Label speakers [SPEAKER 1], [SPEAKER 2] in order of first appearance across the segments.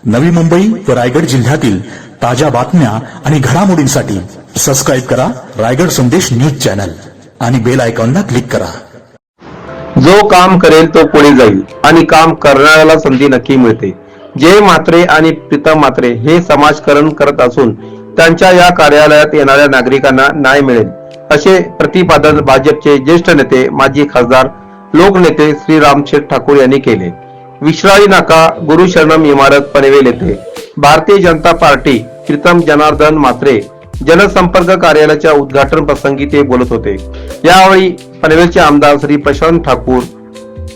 [SPEAKER 1] नवी मुंबई व रायगड जिल्ह्यातील ताज्या बातम्या आणि घडामोडींसाठी सबस्क्राईब करा रायगड संदेश न्यूज चॅनल आणि बेल आयकॉनला क्लिक करा.
[SPEAKER 2] जो काम करेल तो पुढे जाईल आणि काम करणाऱ्याला संधी नक्की मिळते. जय मात्रे आणि प्रीतम मात्रे हे समाजकरण करत असून त्यांच्या या कार्यालयात येणाऱ्या नागरिकांना न्याय मिळेल असे प्रतिपादन भाजपचे ज्येष्ठ नेते माजी खासदार लोकनेते श्रीराम शेठ ठाकूर यांनी केले. विश्राळी नाका गुरु शरणम इमारत पनवेल येथे. भारतीय जनता पार्टी प्रीतम जनार्दन मात्रे जनसंपर्क कार्यालयाच्या उद्घाटन प्रसंगी ते बोलत होते. यावेळी पनवेलचे आमदार श्री प्रशांत ठाकूर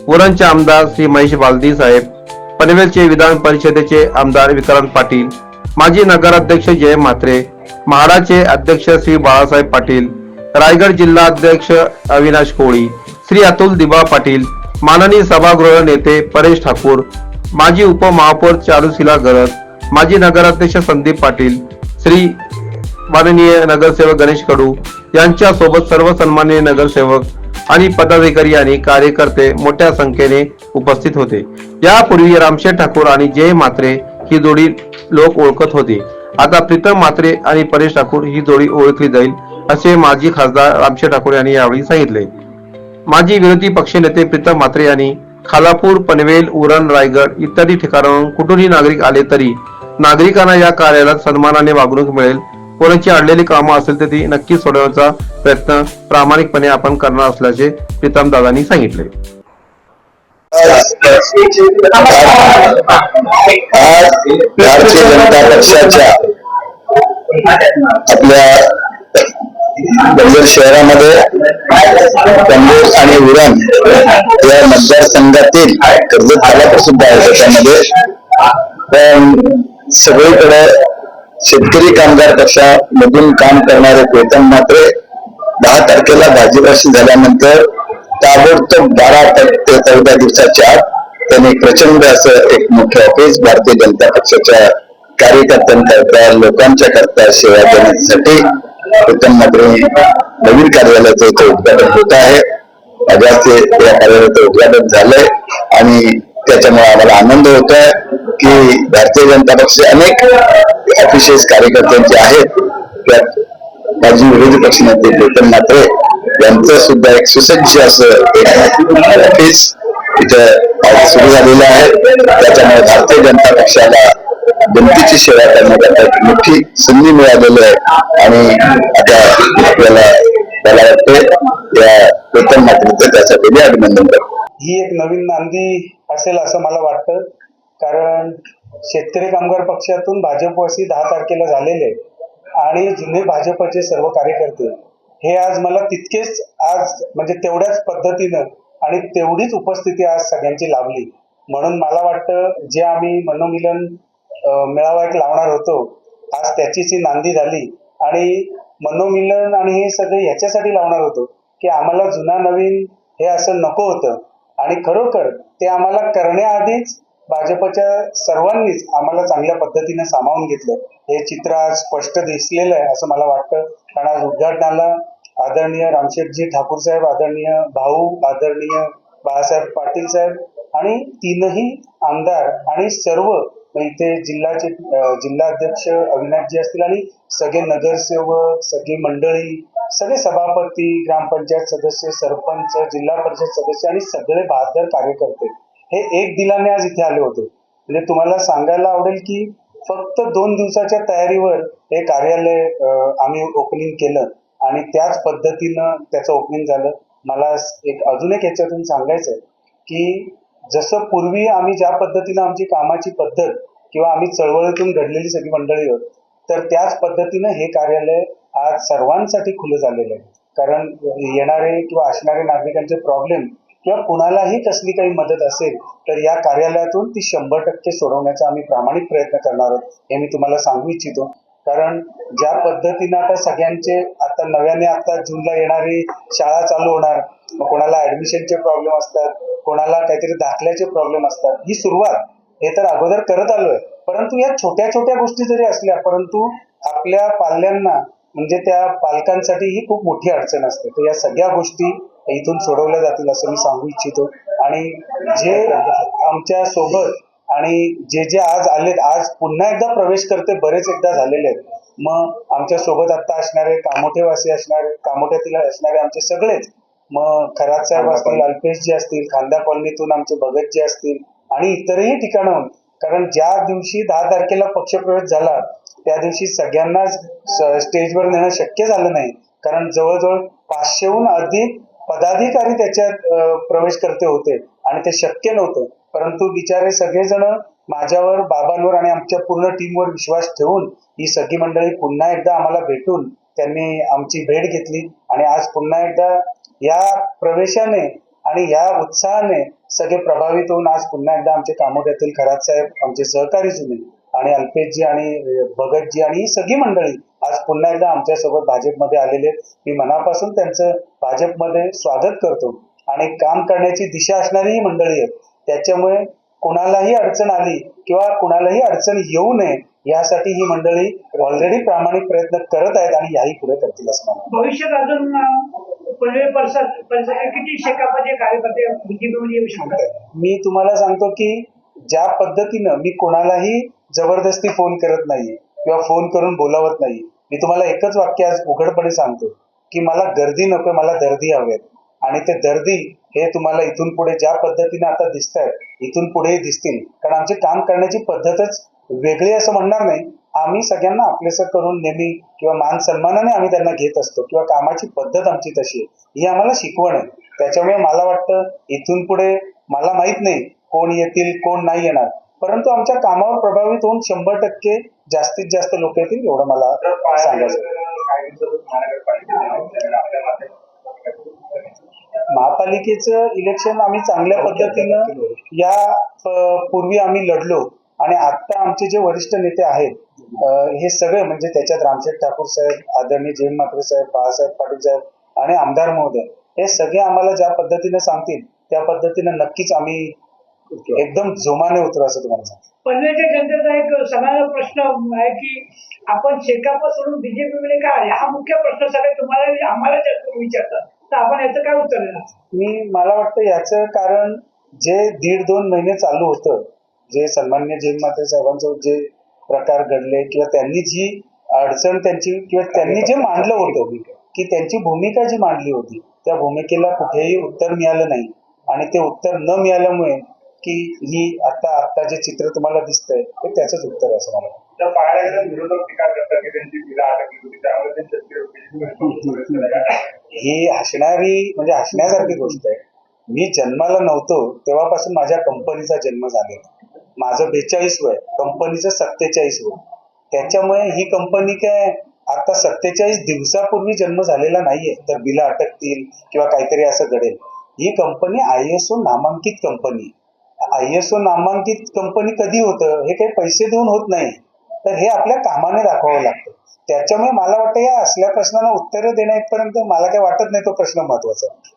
[SPEAKER 2] उरणचे आमदार श्री महेश बालदी साहेब पनवेलचे विधान परिषदेचे आमदार विक्रांत पाटील माजी नगराध्यक्ष जय म्हात्रे म्हाडाचे अध्यक्ष श्री बाळासाहेब पाटील रायगड जिल्हा अध्यक्ष अविनाश कोळी श्री अतुल दिबा पाटील माननीय सभागृह नेते परेश ठाकूर माजी उपमहापौर चारुशिला गरज माजी नगराध्यक्ष संदीप पाटील श्री माननीय नगरसेवक गणेश कडू यांच्या सोबत सर्व सन्माननीय नगरसेवक आणि पदाधिकारी आणि कार्यकर्ते मोठ्या संख्येने उपस्थित होते. यापूर्वी रामशेठ ठाकूर आणि जय मात्रे ही जोडी लोक ओळखत होती. आता प्रीतम मात्रे आणि परेश ठाकूर ही जोडी ओळखली जाईल असे माजी खासदार रामशेठ ठाकूर यांनी यावेळी सांगितले. माजी विरोधी पक्षनेते प्रीतम मात्रे यांनी खालापूर पनवेल उरण रायगड इत्यादी ठिकाणाहून कुठूनही नागरिक आले तरी नागरिकांना या कार्यालयात सन्मानाने वागणूक मिळेल. कोणाची अडलेली कामं असेल तर ती नक्की सोडवण्याचा प्रयत्न प्रामाणिकपणे आपण करणार असल्याचे प्रीतम दादांनी सांगितले.
[SPEAKER 3] भारतीय जनता पक्षाच्या आपल्या बंदर शहरामध्ये कंदूर आणि उरण या मतदारसंघातील कर्जत तालुका सुद्धा आहे त्यामध्ये पण सगळीकडे शेतकरी कामगार पक्षामधून काम करणारे प्रीतम मात्र दहा तारखेला भाजीपाशी झाल्यानंतर ताबडतोब बारा ते चौदा दिवसाच्या आत त्यांनी प्रचंड असं एक मोठं ऑफिस भारतीय जनता पक्षाच्या कार्यकर्त्यांकरता लोकांच्या करता सेवा देण्यासाठी प्रीतम नवीन कार्यालयाचं इथे उद्घाटन होत आहे. माझ्या हस्ते या कार्यालयाचं उद्घाटन झालंय आणि त्याच्यामुळे आम्हाला आनंद होत आहे की भारतीय जनता पक्ष अनेक ऑफिशियस कार्यकर्त्यांचे आहेत. त्यात माजी विरोधी पक्षनेते प्रीतम मात्रे यांचं सुद्धा एक सुसज्ज असं एक ऑफिस इथं सुरू झालेलं आहे. त्याच्यामुळे भारतीय जनता पक्षाला जनतेची सेवा करण्याकरता एक मोठी संधी मिळालेली आहे. आणि आता आपल्याला मला वाटते या प्रथम मात्रेचं त्यासाठी मी अभिनंदन करतो.
[SPEAKER 4] ही एक नवीन नांदी असेल असं मला वाटतं. कारण शेतकरी कामगार पक्षातून भाजपवासी दहा तारखेला झालेले आणि जुने भाजपचे सर्व कार्यकर्ते. हे आज मला तितकेच आज म्हणजे तेवढ्याच पद्धतीनं आणि तेवढीच उपस्थिती आज सगळ्यांची लाभली. म्हणून मला वाटतं जे आम्ही मनोमिलन मेळावा एक लावणार होतो. आज त्याचीच ही नांदी झाली. आणि मनोमिलन आणि हे सगळे ह्याच्यासाठी लावणार होतो की आम्हाला जुना नवीन हे असं नको होतं. आणि खरोखर ते आम्हाला करण्याआधीच भाजपच्या सर्वांनीच आम्हाला चांगल्या पद्धतीने सामावून घेतलं. हे चित्र आज स्पष्ट दिसलेलं आहे असं मला वाटतं. कारण आज उद्घाटनाला आदरणीय रामशेठजी ठाकूर साहेब आदरणीय भाऊ आदरणीय बाळासाहेब पाटील साहेब आणि तीनही आमदार आणि सर्व इथे जिल्ह्याचे जिल्हाध्यक्ष जिल्हा अध्यक्ष अविनाशजी असतील आणि सगळे नगरसेवक सगळी मंडळी सगळे सभापती ग्रामपंचायत सदस्य सरपंच जिल्हा परिषद सदस्य आणि सगळे बहादर कार्यकर्ते हे एक दिलाने आज इथे आले होते. म्हणजे तुम्हाला सांगायला आवडेल की फक्त दोन दिवसाच्या तयारीवर हे कार्यालय आम्ही ओपनिंग केलं आणि त्याच पद्धतीनं त्याचं ओपनिंग झालं. मला एक अजून एक ह्याच्यातून सांगायचं आहे की जसं पूर्वी आम्ही ज्या पद्धतीनं आमची कामाची पद्धत किंवा आम्ही चळवळीतून घडलेली सगळी मंडळी आहोत तर त्याच पद्धतीनं हे कार्यालय आज सर्वांसाठी खुलं झालेलं आहे. कारण येणारे किंवा असणारे नागरिकांचे प्रॉब्लेम किंवा कुणालाही कसली काही मदत असेल तर या कार्यालयातून ती शंभर टक्के सोडवण्याचा आम्ही प्रामाणिक प्रयत्न करणार आहोत हे मी तुम्हाला सांगू इच्छितो. कारण ज्या पद्धतीनं आता सगळ्यांचे आता नव्याने आता जूनला येणारी शाळा चालू होणार मग कोणाला ऍडमिशनचे प्रॉब्लेम असतात कोणाला काहीतरी दाखल्याचे प्रॉब्लेम असतात. ही सुरुवात हे तर अगोदर करत आलोय. परंतु या छोट्या छोट्या गोष्टी जरी असल्या परंतु आपल्या पाल्यांना म्हणजे त्या पालकांसाठी ही खूप मोठी अडचण असते. तर या सगळ्या गोष्टी इथून सोडवल्या जातील असं मी सांगू इच्छितो. आणि जे आमच्यासोबत आणि जे जे आज आलेत आज पुन्हा एकदा प्रवेश करते बरेच एकदा झालेले आहेत. मग आमच्यासोबत आता असणारे कामोठेवासी असणारे कामोठ्यातील असणारे आमचे सगळेच मग खरात साहेब असतील अल्पेश जी असतील खांदा कॉलनीतून आमचे भगत जी असतील आणि इतरही ठिकाणाहून कारण ज्या दिवशी दहा तारखेला पक्षप्रवेश झाला त्या दिवशी सगळ्यांनाच स- स्टेजवर नेणं शक्य झालं नाही. कारण जवळजवळ पाचशेहून अधिक पदाधिकारी त्याच्यात प्रवेश करते होते आणि ते शक्य नव्हतं. परंतु बिचारे सगळेजण माझ्यावर बाबांवर आणि आमच्या पूर्ण टीमवर विश्वास ठेवून ही सगळी मंडळी पुन्हा एकदा आम्हाला भेटून त्यांनी आमची भेट घेतली आणि आज पुन्हा एकदा या प्रवेशाने आणि या उत्साहाने सगळे प्रभावित होऊन आज पुन्हा एकदा आमचे कामोट्यातील खरात साहेब आमचे सहकारी जुने आणि अल्पेशजी आणि भगतजी आणि ही सगळी मंडळी आज पुन्हा एकदा आमच्यासोबत भाजपमध्ये आलेले मी मनापासून त्यांचं भाजपमध्ये स्वागत करतो. आणि काम करण्याची दिशा असणारी ही मंडळी आहेत. त्याच्यामुळे कुणालाही अडचण आली किंवा कुणालाही अडचण येऊ नये यासाठी ही मंडळी ऑलरेडी प्रामाणिक प्रयत्न करत आहेत आणि याही पुढे करतील असं मला
[SPEAKER 5] भविष्यात अजून किती कार्यकर्ते
[SPEAKER 4] मी तुम्हाला सांगतो की ज्या पद्धतीनं मी कोणालाही जबरदस्ती फोन करत नाही किंवा फोन करून बोलावत नाही मी तुम्हाला एकच वाक्य आज उघडपणे सांगतो की मला गर्दी नको मला दर्दी हवेत. आणि ते दर्दी हे तुम्हाला इथून पुढे ज्या पद्धतीने आता दिसत आहेत इथून पुढेही दिसतील. कारण आमची काम करण्याची पद्धतच वेगळी असं म्हणणार नाही. आम्ही सगळ्यांना आपलेसं करून नेहमी किंवा मान सन्मानाने आम्ही त्यांना घेत असतो किंवा कामाची पद्धत आमची तशी आहे. ही आम्हाला शिकवण आहे. त्याच्यामुळे मला वाटतं इथून पुढे मला माहीत नाही कोण येतील कोण नाही येणार. परंतु आमच्या कामावर प्रभावित होऊन शंभर टक्के जास्तीत जास्त लोक येतील एवढं मला सांगायचं. महापालिकेचं इलेक्शन आम्ही चांगल्या पद्धतीनं या पूर्वी आम्ही लढलो. आणि आता आमचे जे वरिष्ठ नेते आहेत हे सगळे म्हणजे त्याच्यात रामशेठ ठाकूर साहेब आदरणीय जयंत म्हात्रे साहेब बाळासाहेब पाटील साहेब आणि आमदार महोदय हे सगळे आम्हाला ज्या पद्धतीने सांगतील त्या पद्धतीने नक्कीच आम्ही एकदम जोमाने उतरू असं तुम्हाला सांगतो.
[SPEAKER 5] पनवेलच्या जनतेचा एक सगळ्यांना प्रश्न आहे की आपण शेकाप सोडून बीजेपीमध्ये का आले हा मुख्य प्रश्न सगळे तुम्हाला आम्हाला जास्त विचारतात तर आपण याचं काय उत्तर देणार?
[SPEAKER 4] मी मला वाटतं याचं कारण जे दीड दोन महिने चालू होतं जे सन्मान्य जैन माते साहेबांचं जे प्रकार घडले किंवा त्यांनी जी अडचण त्यांची किंवा त्यांनी जे मांडलं होतं की त्यांची भूमिका जी मांडली होती त्या भूमिकेला कुठेही उत्तर मिळालं नाही. आणि ते उत्तर न मिळाल्यामुळे की ही आता आता जे चित्र तुम्हाला दिसतंय ते त्याचंच उत्तर आहे असं मला वाटतं.
[SPEAKER 6] तर पाहायला गेलं विरोधक टीका करतात की त्यांची बिलं अटकली होती त्यामुळे ते शेतकरी
[SPEAKER 4] ही हसणारी म्हणजे हसण्यासारखी गोष्ट आहे. मी जन्माला नव्हतो तेव्हापासून माझ्या कंपनीचा जन्म झालेला. माझं बेचाळीस वय कंपनीचं सत्तेचाळीस वय. त्याच्यामुळे ही कंपनी काय आता सत्तेचाळीस दिवसापूर्वी जन्म झालेला नाहीये तर बिलं अटकतील किंवा काहीतरी असं घडेल. ही कंपनी आय एस ओ नामांकित कंपनी आय एस ओ नामांकित कंपनी कधी होतं हे काही पैसे देऊन होत नाही. तर हे आपल्या कामाने दाखवावं लागतं. त्याच्यामुळे मला वाटतं या असल्या प्रश्नांना उत्तरं देण्यापर्यंत मला काही वाटत नाही तो प्रश्न महत्त्वाचा आहे.